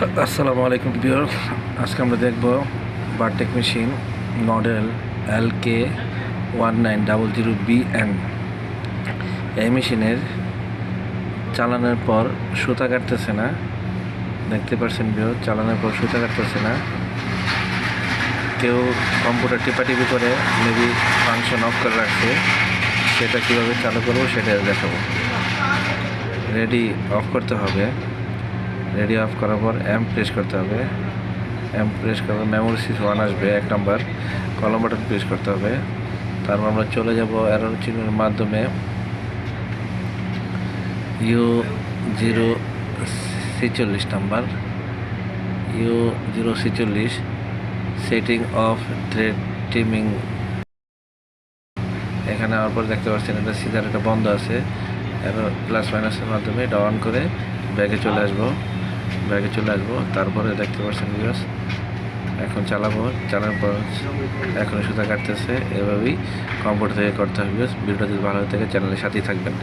আসসালামু আলাইকুম প্রিয় আজকে আমরা দেখব বারটেক machine model L K one nine double zero B N. এই মেশিনের চালানোর পর সুতা কাটতেছে না। দেখতে পাচ্ছেন প্রিয় চালানোর পর সুতা কাটতেছে না। কেউ কম্পিউটার টিপাটিপি করে মেবি ফাংশন অফ করে রাখছে। সেটা কীভাবে চালু করব সেটা দেখাবো। রেডি অফ করতে হবে। রেডি অফ করার পর এম প্রেস করতে হবে। এম প্রেস করার মেমোরি সুইচ ওয়ান আসবে, এক নম্বর কলম বাটন প্রেস করতে হবে। তারপর আমরা চলে যাব অ্যারো চিহ্নের মাধ্যমে। ইউ জিরো ছেচল্লিশ নাম্বার ইউ জিরো ছেচল্লিশ। সেটিং অফ থ্রেড টিমিং এখানে আওয়ার পর দেখতে পাচ্ছেন এটা সিজার এটা বন্ধ আছে। এবার প্লাস মাইনাসের মাধ্যমে এটা অন করে ব্যাগে চলে আসব। ব্যাগে চলে আসব, তারপরে দেখতে পাচ্ছেন বিকজ এখন চালাবো, চালানোর পর এখনও সুতা কাটতেছে, এভাবেই কম্পোর্ট থেকে করতে হবে ভিডিওটা যদি ভালো থাকে চ্যানেলের সাথেই থাকবেন।